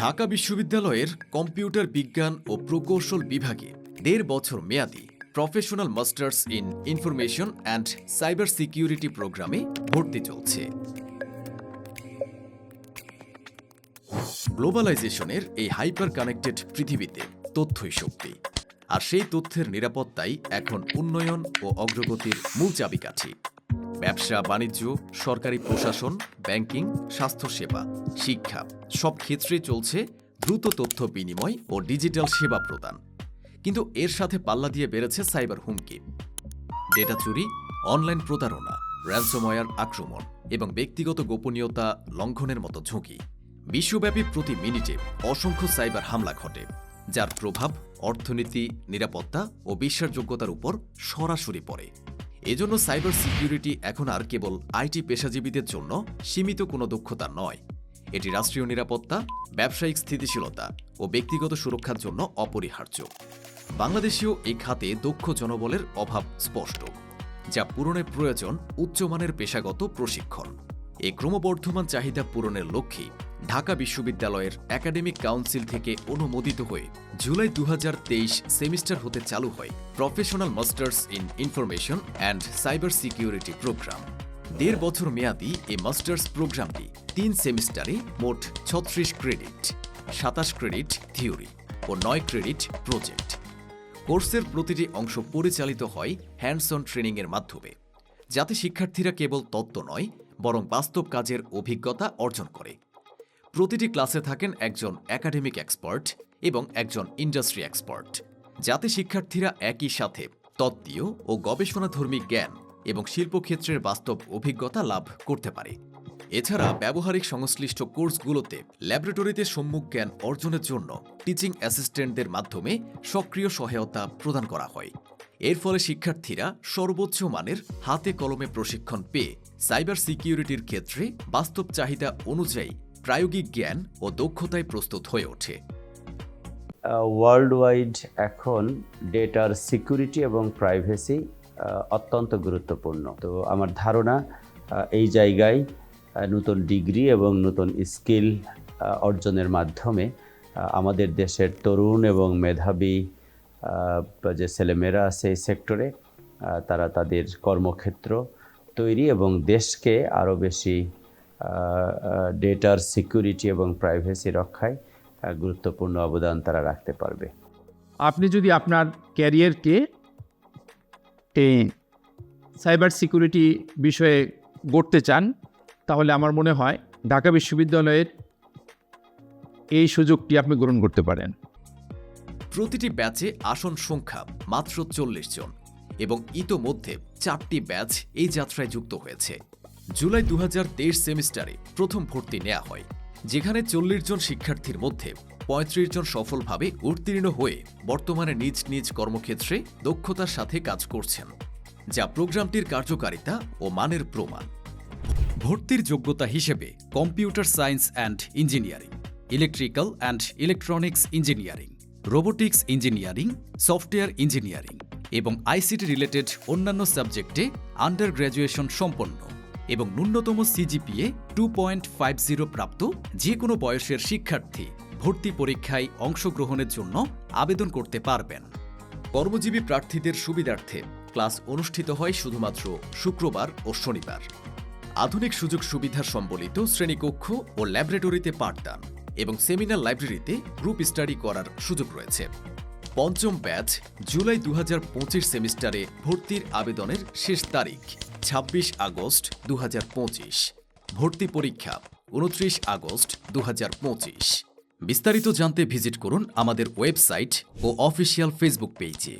ঢাকা বিশ্ববিদ্যালয়ের কম্পিউটার বিজ্ঞান ও প্রকৌশল বিভাগে দেড় বছর মেয়াদী professional masters in information and cyber security প্রোগ্রামে ভর্তি চলছে। গ্লোবালাইজেশনের এই হাইপার কানেক্টেড পৃথিবীতে তথ্যই শক্তি, আর সেই তথ্যের নিরাপত্তাই এখন উন্নয়ন ও অগ্রগতির মূল চাবিকাঠি। ব্যবসা, বাণিজ্য, সরকারি প্রশাসন, ব্যাংকিং, স্বাস্থ্যসেবা, শিক্ষা, সব ক্ষেত্রেই চলছে দ্রুত তথ্য বিনিময় ও ডিজিটাল সেবা প্রদান। কিন্তু এর সাথে পাল্লা দিয়ে বেড়েছে সাইবার হুমকি। ডেটা চুরি, অনলাইন প্রতারণা র্যানসময়ার আক্রমণ এবং ব্যক্তিগত গোপনীয়তা লঙ্ঘনের মতো ঝুঁকি। বিশ্বব্যাপী প্রতি মিনিটে অসংখ্য সাইবার হামলা ঘটে, যার প্রভাব অর্থনীতি, নিরাপত্তা ও বিশ্বাসযোগ্যতার উপর সরাসরি পড়ে। এজন্য সাইবার সিকিউরিটি এখন আর কেবল আইটি পেশাজীবীদের জন্য সীমিত কোনো দক্ষতা নয়। এটি রাষ্ট্রীয় নিরাপত্তা, ব্যবসায়িক স্থিতিশীলতা ও ব্যক্তিগত সুরক্ষার জন্য অপরিহার্য। বাংলাদেশেও এই খাতে দক্ষ জনবলের অভাব স্পষ্ট, যা পূরণের প্রয়োজন উচ্চমানের পেশাগত প্রশিক্ষণ। এই ক্রমবর্ধমান চাহিদা পূরণের লক্ষ্যে ঢাকা বিশ্ববিদ্যালয়ের একাডেমিক কাউন্সিল থেকে অনুমোদিত হয়ে জুলাই দু হাজার তেইশ সেমিস্টার হতে চালু হয় professional masters in information and cyber security programme. দেড় বছর মেয়াদী এই মাস্টার্স প্রোগ্রামটি তিন সেমিস্টারে মোট ছত্রিশ ক্রেডিট, সাতাশ ক্রেডিট থিওরি ও নয় ক্রেডিট প্রজেক্ট। কোর্সের প্রতিটি অংশ পরিচালিত হয় হ্যান্ডস অন ট্রেনিংয়ের মাধ্যমে। যাতে শিক্ষার্থীরা কেবল তত্ত্ব নয়, বরং বাস্তব কাজের অভিজ্ঞতা অর্জন করে। প্রতিটি ক্লাসে থাকেন একজন একাডেমিক এক্সপার্ট এবং একজন ইন্ডাস্ট্রি এক্সপার্ট যাতে শিক্ষার্থীরা একই সাথে তত্ত্বীয় ও গবেষণাধর্মী জ্ঞান এবং শিল্পক্ষেত্রের বাস্তব অভিজ্ঞতা লাভ করতে পারে। এছাড়া ব্যবহারিক সংশ্লিষ্ট কোর্সগুলোতে ল্যাবরেটরিতে সম্মুখ জ্ঞান অর্জনের জন্য টিচিং অ্যাসিস্ট্যান্টদের মাধ্যমে সক্রিয় সহায়তা প্রদান করা হয়। এর ফলে শিক্ষার্থীরা সর্বোচ্চ মানের হাতে কলমে প্রশিক্ষণ পেয়ে সাইবার সিকিউরিটির ক্ষেত্রে বাস্তব চাহিদা অনুযায়ী প্রায়োগিক জ্ঞান ও দক্ষতায় প্রস্তুত হয়ে ওঠে। ওয়ার্ল্ড ওয়াইড এখন ডেটার সিকিউরিটি এবং প্রাইভেসি অত্যন্ত গুরুত্বপূর্ণ। তো আমার ধারণা এই জায়গায় নতুন ডিগ্রি এবং নতুন স্কিল অর্জনের মাধ্যমে আমাদের দেশের তরুণ এবং মেধাবী যে ছেলেমেয়েরা আছে এই সেক্টরে তারা তাদের কর্মক্ষেত্র তৈরি এবং দেশকে আরও বেশি ডেটার সিকিউরিটি এবং প্রাইভেসি রক্ষায় গুরুত্বপূর্ণ অবদান তারা রাখতে পারবে। আপনি যদি আপনার ক্যারিয়ারকে এই সাইবার সিকিউরিটি বিষয়ে গড়তে চান তাহলে আমার মনে হয় ঢাকা বিশ্ববিদ্যালয়ের এই সুযোগটি আপনি গ্রহণ করতে পারেন। প্রতিটি ব্যাচে আসন সংখ্যা মাত্র চল্লিশ জন এবং ইতোমধ্যে চারটি ব্যাচ এই যাত্রায় যুক্ত হয়েছে। জুলাই দু হাজার তেইশ সেমিস্টারে প্রথম ভর্তি নেওয়া হয়, যেখানে চল্লিশ জন শিক্ষার্থীর মধ্যে পঁয়ত্রিশ জন সফলভাবে উত্তীর্ণ হয়ে বর্তমানে নিজ নিজ কর্মক্ষেত্রে দক্ষতার সাথে কাজ করছেন, যা প্রোগ্রামটির কার্যকারিতা ও মানের প্রমাণ। ভর্তির যোগ্যতা হিসেবে computer science and engineering, electrical and electronics engineering, robotics engineering, software engineering এবং আইসিটি রিলেটেড অন্যান্য সাবজেক্টে আন্ডার গ্র্যাজুয়েশন সম্পন্ন। এবং ন্যূনতম CGPA two point five zero প্রাপ্ত যে কোনো বয়সের শিক্ষার্থী ভর্তি পরীক্ষায় অংশগ্রহণের জন্য আবেদন করতে পারবেন। কর্মজীবী প্রার্থীদের সুবিধার্থে ক্লাস অনুষ্ঠিত হয় শুধুমাত্র শুক্রবার ও শনিবার। আধুনিক সুযোগ সুবিধা সম্বলিত শ্রেণীকক্ষ ও ল্যাবরেটরিতে পাঠদান এবং সেমিনার লাইব্রেরিতে গ্রুপ স্টাডি করার সুযোগ রয়েছে। পঞ্চম ব্যাচ, জুলাই দু হাজার পঁচিশ সেমিস্টারে ভর্তির আবেদনের শেষ তারিখ ২৬ আগস্ট দু হাজার পঁচিশ। ভর্তি পরীক্ষা, উনত্রিশ আগস্ট দু হাজার পঁচিশ। বিস্তারিত জানতে ভিজিট করুন আমাদের ওয়েবসাইট ও অফিসিয়াল ফেসবুক পেজে।